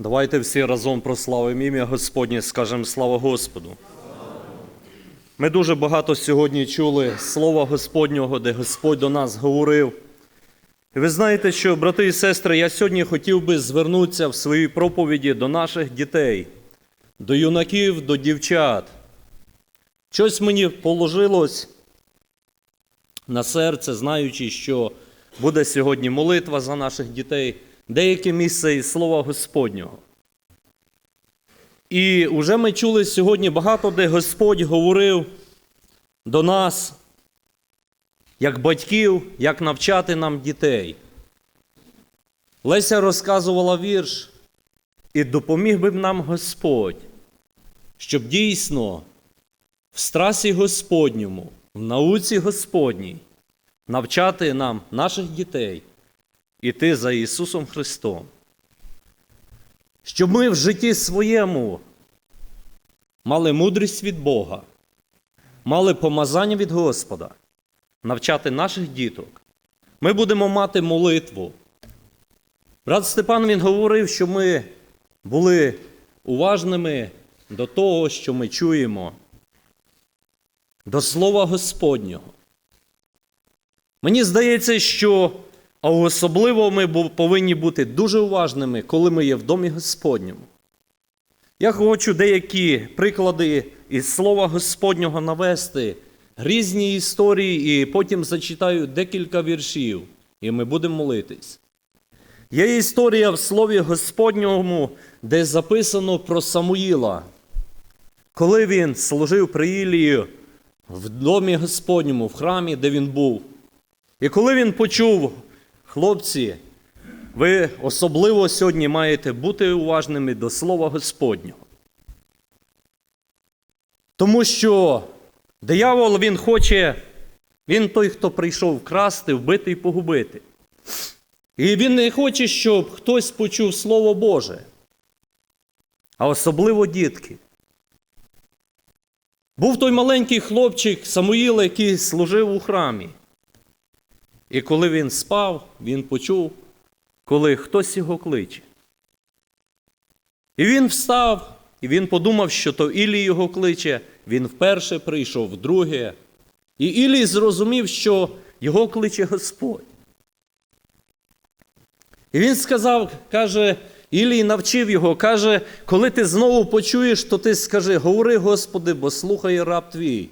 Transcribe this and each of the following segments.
Давайте всі разом прославимо ім'я Господнє, скажемо слава Господу. Ми дуже багато сьогодні чули слова Господнього, де Господь до нас говорив. І ви знаєте, що, брати і сестри, я сьогодні хотів би звернутися в своїй проповіді до наших дітей, до юнаків, до дівчат. Щось мені положилось на серце, знаючи, що буде сьогодні молитва за наших дітей, деяке місце із Слова Господнього. І вже ми чули сьогодні багато, де Господь говорив до нас, як батьків, як навчати нам дітей. Леся розказувала вірш, і допоміг би нам Господь, щоб дійсно в страсі Господньому, в науці Господній навчати нам наших дітей іти за Ісусом Христом. Щоб ми в житті своєму мали мудрість від Бога, мали помазання від Господа, навчати наших діток. Ми будемо мати молитву. Брат Степан він говорив, що ми були уважними до того, що ми чуємо, до Слова Господнього. Мені здається, що а особливо ми повинні бути дуже уважними, коли ми є в домі Господньому. Я хочу деякі приклади із Слова Господнього навести, різні історії, і потім зачитаю декілька віршів, і ми будемо молитись. Є історія в Слові Господньому, де записано про Самуїла, коли він служив при Ілії в домі Господньому, в храмі, де він був. І коли він почув, хлопці, ви особливо сьогодні маєте бути уважними до Слова Господнього. Тому що диявол він хоче, він той, хто прийшов вкрасти, вбити і погубити. І він не хоче, щоб хтось почув Слово Боже, а особливо дітки. Був той маленький хлопчик Самуїл, який служив у храмі. І коли він спав, він почув, коли хтось його кличе. І він встав, і він подумав, що то Ілій його кличе, він вперше прийшов, вдруге. І Ілій зрозумів, що його кличе Господь. І він сказав, каже, Ілій навчив його, каже, коли ти знову почуєш, то ти скажи, говори, Господи, бо слухає раб твій.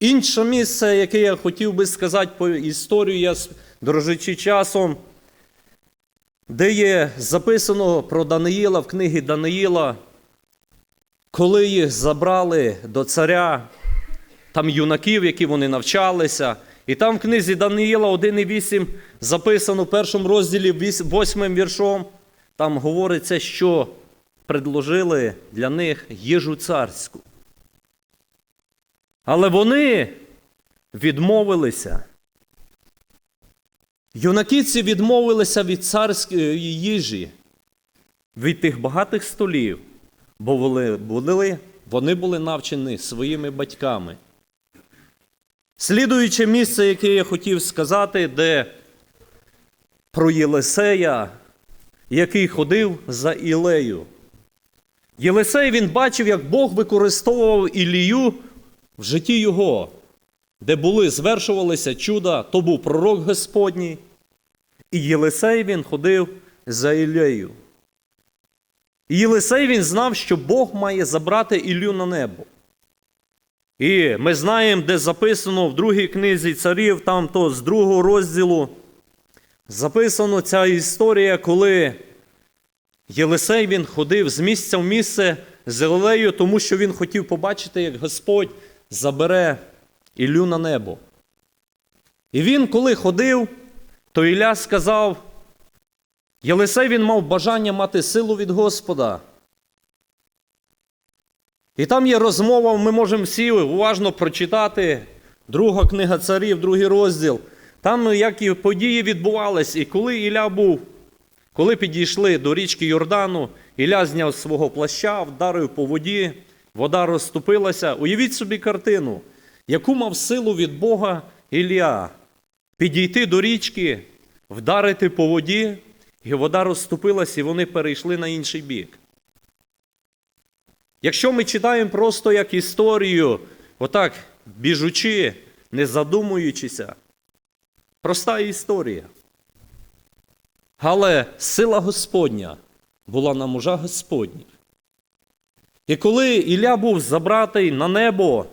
Інше місце, яке я хотів би сказати по історію, я дорожачи часом, де є записано про Даниїла в книгі Даниїла, коли їх забрали до царя, там юнаків, які вони навчалися. І там в книзі Даниїла 1,8 записано в першому розділі віс- восьмим віршом, там говориться, що предложили для них їжу царську. Але вони відмовилися. Юнаки ці відмовилися від царської їжі, від тих багатих столів, бо вони були, вони були навчені своїми батьками. Слідуюче місце, яке я хотів сказати, де про Єлисея, який ходив за Ілею. Єлисей він бачив, як Бог використовував Ілію в житті його, де були, звершувалися чуда, то був пророк Господній. І Єлисей він ходив за Ілею. І Єлисей він знав, що Бог має забрати Ілю на небо. І ми знаємо, де записано в другій книзі царів, там то з другого розділу, записано ця історія, коли Єлисей він ходив з місця в місце з Ілею, тому що він хотів побачити, як Господь забере Ілю на небо. І він, коли ходив, то Ілля сказав, Єлисей він мав бажання мати силу від Господа. І там є розмова, ми можемо всі уважно прочитати. Друга книга царів, другий розділ. Там як і події відбувались. І коли Ілля був, коли підійшли до річки Йордану, Ілля зняв свого плаща, вдарив по воді, вода розступилася. Уявіть собі картину, яку мав силу від Бога Ілля підійти до річки, вдарити по воді, і вода розступилась, і вони перейшли на інший бік. Якщо ми читаємо просто як історію, отак біжучи, не задумуючися, проста історія. Але сила Господня була на мужах Господніх. І коли Ілля був забратий на небо,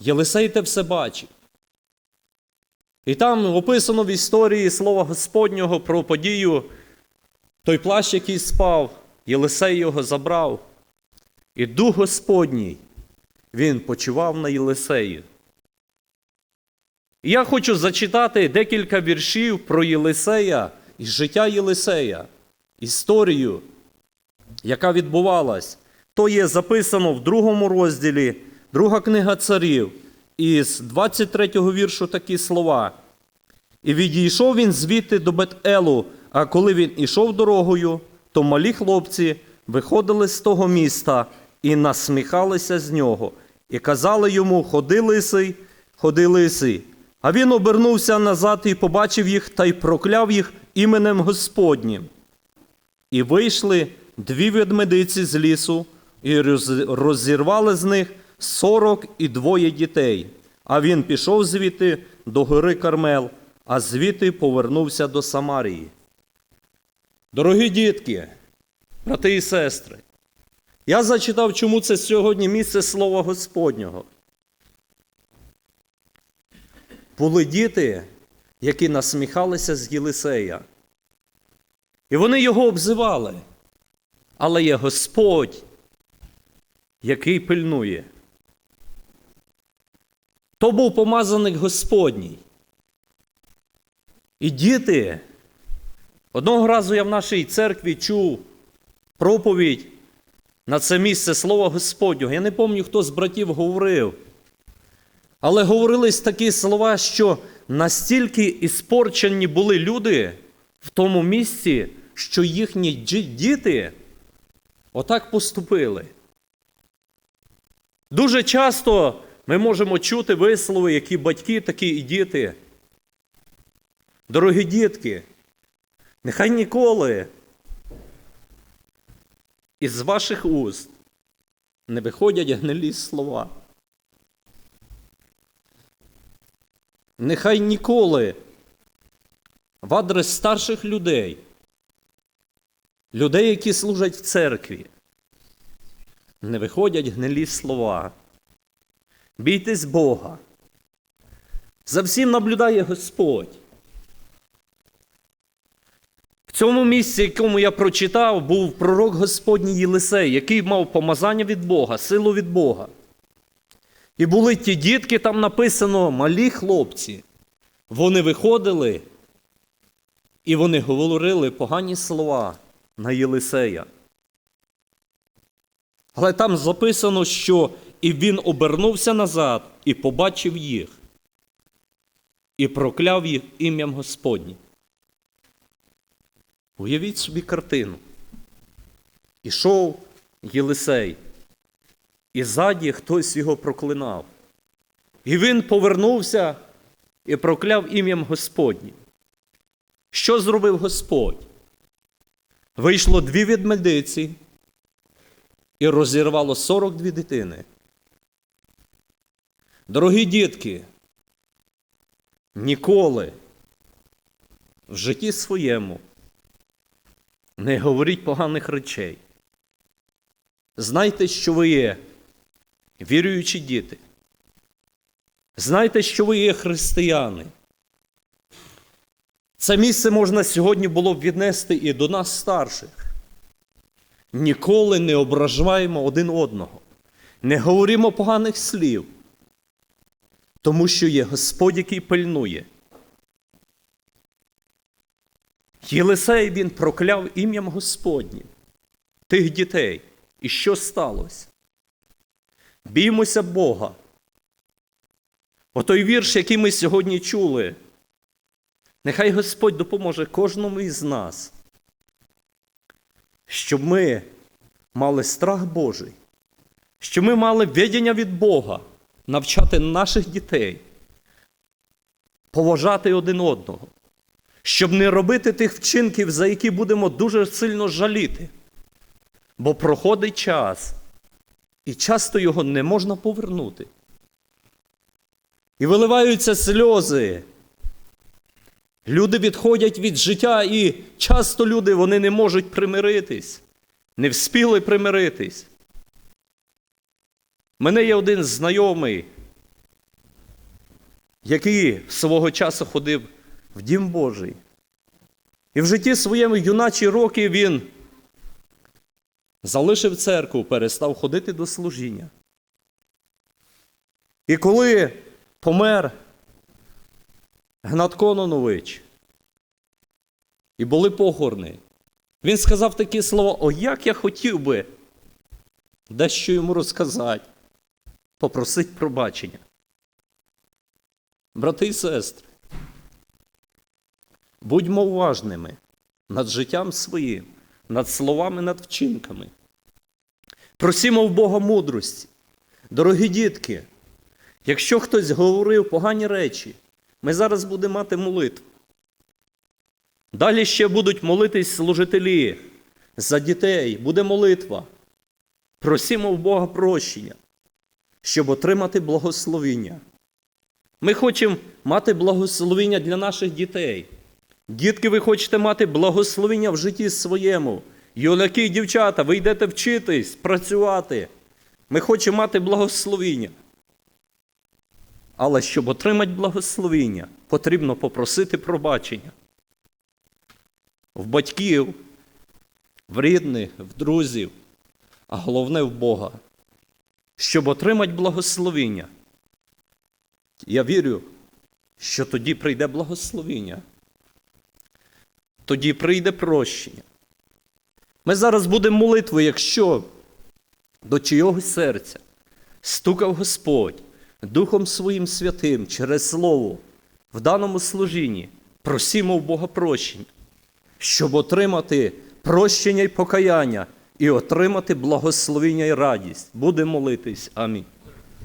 Єлисей те все бачив. І там описано в історії слова Господнього про подію, той плащ, який спав, Єлисей його забрав. І Дух Господній, він почував на Єлисеї. І я хочу зачитати декілька віршів про Єлисея і життя Єлисея, історію, яка відбувалась. То є записано в другому розділі, друга книга царів, із 23-го віршу такі слова. І відійшов він звідти до Бет-Елу, а коли він ішов дорогою, то малі хлопці виходили з того міста і насміхалися з нього, і казали йому: Ходи лисий, ходи лисий. А він обернувся назад і побачив їх та й прокляв їх іменем Господнім. І вийшли дві ведмедиці з лісу, і розірвали з них сорок і двоє дітей. А він пішов звідти до гори Кармел, а звідти повернувся до Самарії. Дорогі дітки, брати і сестри, я зачитав, чому це сьогодні місце Слова Господнього. Були діти, які насміхалися з Єлисея. І вони його обзивали. Але є Господь, який пильнує. То був помазаник Господній. І діти, одного разу я в нашій церкві чув проповідь на це місце Слова Господнього. Я не пам'ятаю, хто з братів говорив. Але говорились такі слова, що настільки іспорчені були люди в тому місці, що їхні діти отак поступили. Дуже часто ми можемо чути вислови, які батьки, такі і діти. Дорогі дітки, нехай ніколи із ваших уст не виходять гнилі слова. Нехай ніколи в адрес старших людей, людей, які служать в церкві, не виходять гнилі слова. Бійтесь Бога. За всім наблюдає Господь. В цьому місці, якому я прочитав, був пророк Господній Єлисей, який мав помазання від Бога, силу від Бога. І були ті дітки, там написано, малі хлопці. Вони виходили і вони говорили погані слова на Єлисея. Але там записано, що і він обернувся назад і побачив їх, і прокляв їх ім'ям Господнім. Уявіть собі картину. Ішов Єлисей, і ззаді хтось його проклинав. І він повернувся і прокляв ім'ям Господнім. Що зробив Господь? Вийшло дві ведмедиці і розірвало 42 дитини. Дорогі дітки, ніколи в житті своєму не говоріть поганих речей. Знайте, що ви є віруючі діти. Знайте, що ви є християни. Це місце можна сьогодні було б віднести і до нас старших. Ніколи не ображаємо один одного, не говоримо поганих слів, тому що є Господь, який пильнує. Єлисей він прокляв ім'ям Господнім тих дітей. І що сталося? Біймося Бога. Отой вірш, який ми сьогодні чули, нехай Господь допоможе кожному із нас, щоб ми мали страх Божий, щоб ми мали ведення від Бога, навчати наших дітей, поважати один одного, щоб не робити тих вчинків, за які будемо дуже сильно жаліти. Бо проходить час, і часто його не можна повернути. І виливаються сльози. Люди відходять від життя, і часто люди вони не можуть примиритись, не вспіли примиритись. Мене є один знайомий, який свого часу ходив в Дім Божий. І в житті своєму юначі роки він залишив церкву, перестав ходити до служіння. І коли помер Гнат Кононович, і були похорони, він сказав такі слова: О, як я хотів би дещо йому розказати, попросить пробачення. Брати і сестри, будьмо уважними над життям своїм, над словами, над вчинками. Просімо в Бога мудрості. Дорогі дітки, якщо хтось говорив погані речі, ми зараз будемо мати молитву. Далі ще будуть молитись служителі за дітей, буде молитва. Просімо в Бога прощення, щоб отримати благословіння. Ми хочемо мати благословіння для наших дітей. Дітки, ви хочете мати благословіння в житті своєму. Юнаки і дівчата, ви йдете вчитись, працювати. Ми хочемо мати благословіння. Але щоб отримати благословіння, потрібно попросити пробачення. В батьків, в рідних, в друзів, а головне в Бога. Щоб отримати благословіння. Я вірю, що тоді прийде благословіння. Тоді прийде прощення. Ми зараз будемо молитвою, якщо до чийогось серця стукав Господь Духом Своїм Святим через Слово в даному служінні, просімо в Бога прощення, щоб отримати прощення і покаяння і отримати благословення і радість. Будемо молитись. Амінь.